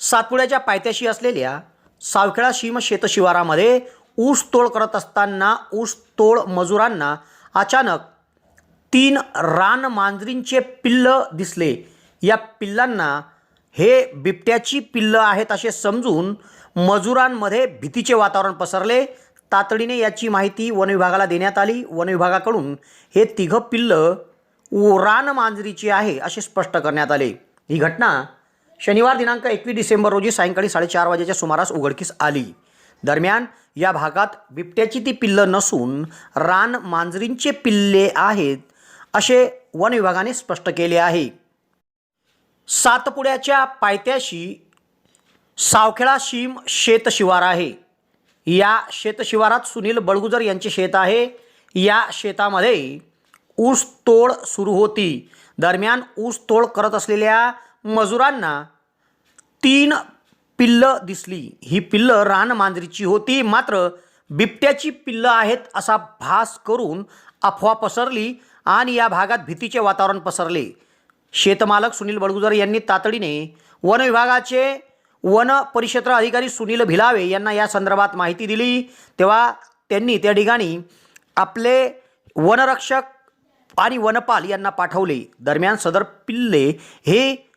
सातपुड्याच्या पायथ्याशी असलेल्या सावखेळा सीम शेतशिवारामध्ये ऊस तोड करत असताना ऊस तोड मजुरांना अचानक तीन रान मांजरींचे पिल्लं दिसले. या पिल्लांना हे बिबट्याची पिल्लं आहेत असे समजून मजुरांमध्ये भीतीचे वातावरण पसरले. तातडीने याची माहिती वनविभागाला देण्यात आली. वनविभागाकडून हे तिघं पिल्लं उ- रान मांजरीची आहे असे स्पष्ट करण्यात आले. ही घटना शनिवार दिनांक एकवीस डिसेंबर रोजी सायंकाळी साडेचार वाजेच्या सुमारास उघडकीस आली. दरम्यान या भागात बिबट्याची ती पिल्लं नसून रान मांजरींचे पिल्ले आहेत असे वन विभागाने स्पष्ट केले आहे. सातपुड्याच्या पायथ्याशी सावखेळा शिम शेतशिवार आहे. या शेतशिवारात सुनील बळगुजर यांचे शेत आहे. या शेतामध्ये ऊस तोड सुरू होती. दरम्यान ऊस तोड करत असलेल्या मजुरांना तीन पिल्लं दिसली. ही पिल्लं रान मांजरीची होती मात्र बिबट्याची पिल्लं आहेत असा भास करून अफवा पसरली आणि या भागात भीतीचे वातावरण पसरले. शेतमालक सुनील बडगुजर यांनी तातडीने वन विभागाचे वन परिक्षेत्र अधिकारी सुनील भिलावे यांना या संदर्भात माहिती दिली. तेव्हा त्यांनी त्या ठिकाणी आपले वनरक्षक आणि वनपाल यांना पाठवले. दरम्यान सदर पिल्ले हे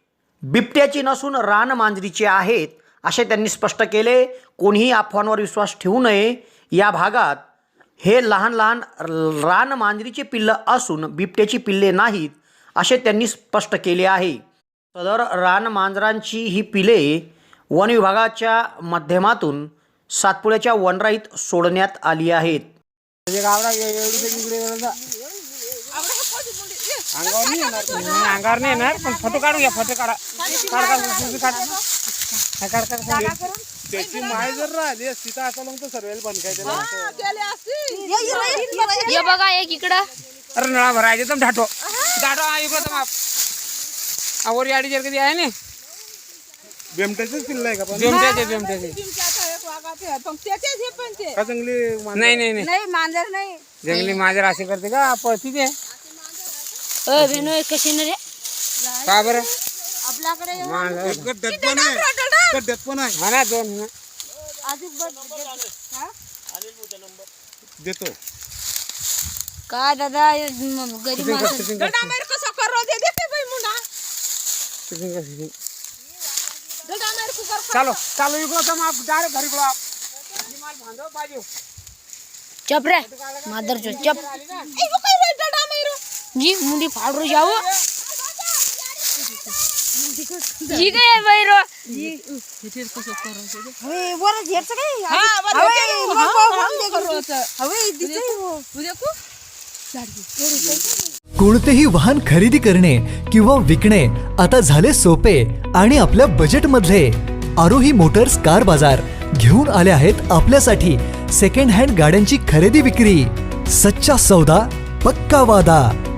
बिबट्याची नसून रान मांजरीचे आहेत असे त्यांनी स्पष्ट केले. कोणीही अफवांवर विश्वास ठेवू नये. या भागात हे लहान लहान रान मांजरीचे पिल्लं असून बिबट्याची पिल्ले नाहीत असे त्यांनी स्पष्ट केले आहे. सदर रान मांजरांची ही पिले वन विभागाच्या माध्यमातून सातपुड्याच्या वनराईत सोडण्यात आली आहेत म्हणजे गावडा एवढी इकडे येणार अंगावर नाही येणार नाही, अंगावर नाही येणार पण फोटो काढून घ्या फोटो काढा. काढ काढ काढ काढ काढ. काढ. त्याची माय जर राहिली असती तर आता मग तो सर्वेल बंद काय ये बघा एक इकडं. अरे नळा भरायचे तर ढाटो ढाटो हा इकडं तर माप आवर याडी जर कधी आहे ना बेमट्याचंच किल्ला आहे का पण? बेमट्याचे बेमट्याचे. का जंगली मान- नाही नाही नाही. नाही मांजर नाही. जंगली माझ्या असे करते का? पळती ते. अ बेनो कशी न रे का बरं आपल्याकडे माझं- एक गड्ड्यात पण आहे गड्ड्यात पण आहे हा ना दोन ना. अधिक बघ देतो काय दादा हे म- गरीब Shooting कर, माणसं shooting कर, कसं करो दे देते बाई मुंडा shooting कर, shooting. डडा मेरे को कर चालो चालो इकडं तर माप डायरेक्ट घरी पळा माल बांधव बाजू चप रे मादर चो चप ए वो काय रे डडा मेरे जी मुंडी फाडरो जाओ जी काय बैरो. हवे वर घेत काय? हां कोणतेही वाहन खरेदी करणे किंवा विकणे आता झाले सोपे आणि आपल्या बजेटमधले आरोही मोटर्स कार बाजार घेऊन आले आहेत आपल्यासाठी सेकंड हँड गाड्यांची खरेदी विक्री. सच्चा सौदा पक्का वादा.